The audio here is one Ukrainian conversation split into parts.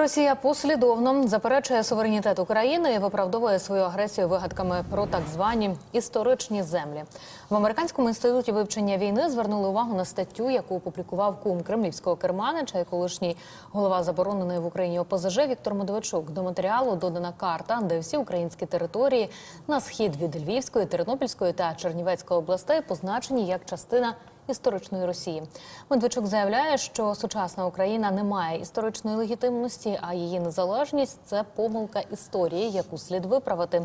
Росія послідовно заперечує суверенітет України і виправдовує свою агресію вигадками про так звані історичні землі. В американському інституті вивчення війни звернули увагу на статтю, яку опублікував кум кремлівського керманича і колишній голова забороненої в Україні ОПЗЖ Віктор Медведчук. До матеріалу додана карта, де всі українські території на схід від Львівської, Тернопільської та Чернівецької областей позначені як частина історичної Росії. Медведчук заявляє, що сучасна Україна не має історичної легітимності, а її незалежність це помилка історії, яку слід виправити.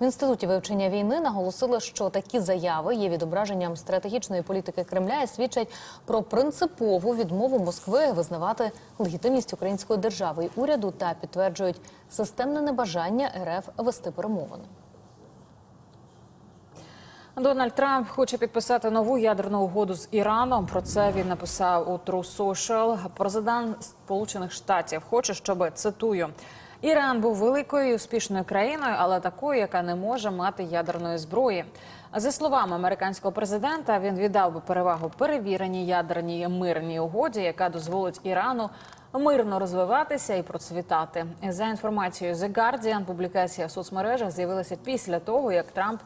В інституті вивчення війни наголосили, що такі заяви є відображенням стратегічної політики Кремля і свідчать про принципову відмову Москви визнавати легітимність української держави і уряду та підтверджують системне небажання РФ вести перемовини. Дональд Трамп хоче підписати нову ядерну угоду з Іраном. Про це він написав у True Social. Президент Сполучених Штатів хоче, щоб цитую. Іран був великою і успішною країною, але такою, яка не може мати ядерної зброї. За словами американського президента, він віддав би перевагу перевіреній ядерній мирній угоді, яка дозволить Ірану мирно розвиватися і процвітати. За інформацією The Guardian, публікація в соцмережах з'явилася після того, як Трамп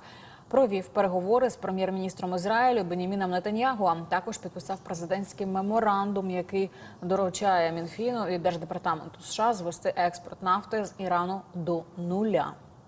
провів переговори з прем'єр-міністром Ізраїлю Беніміном Нетаньягу. Також підписав президентський меморандум, який доручає Мінфіну і держдепартаменту США звести експорт нафти з Ірану до нуля.